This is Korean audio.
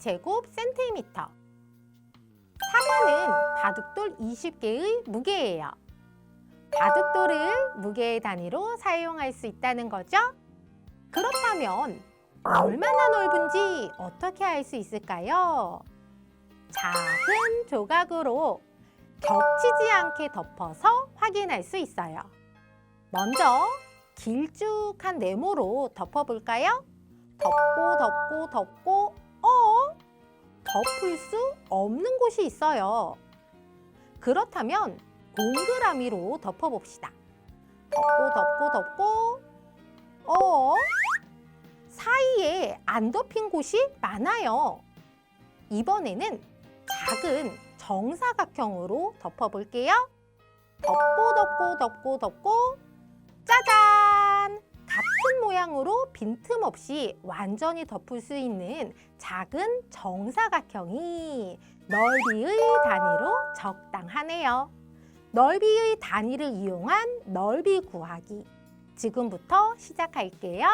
100제곱 센티미터. 4번은 바둑돌 20개의 무게예요. 바둑돌을 무게의 단위로 사용할 수 있다는 거죠? 그렇다면 얼마나 넓은지 어떻게 알 수 있을까요? 작은 조각으로 겹치지 않게 덮어서 확인할 수 있어요. 먼저 길쭉한 네모로 덮어볼까요? 덮고 덮고 덮고 어? 덮을 수 없는 곳이 있어요. 그렇다면 동그라미로 덮어봅시다. 덮고 덮고 덮고 어? 사이에 안 덮인 곳이 많아요. 이번에는 작은 정사각형으로 덮어볼게요. 덮고 덮고 덮고 덮고 모양으로 빈틈없이 완전히 덮을 수 있는 작은 정사각형이 넓이의 단위로 적당하네요. 넓이의 단위를 이용한 넓이 구하기. 지금부터 시작할게요.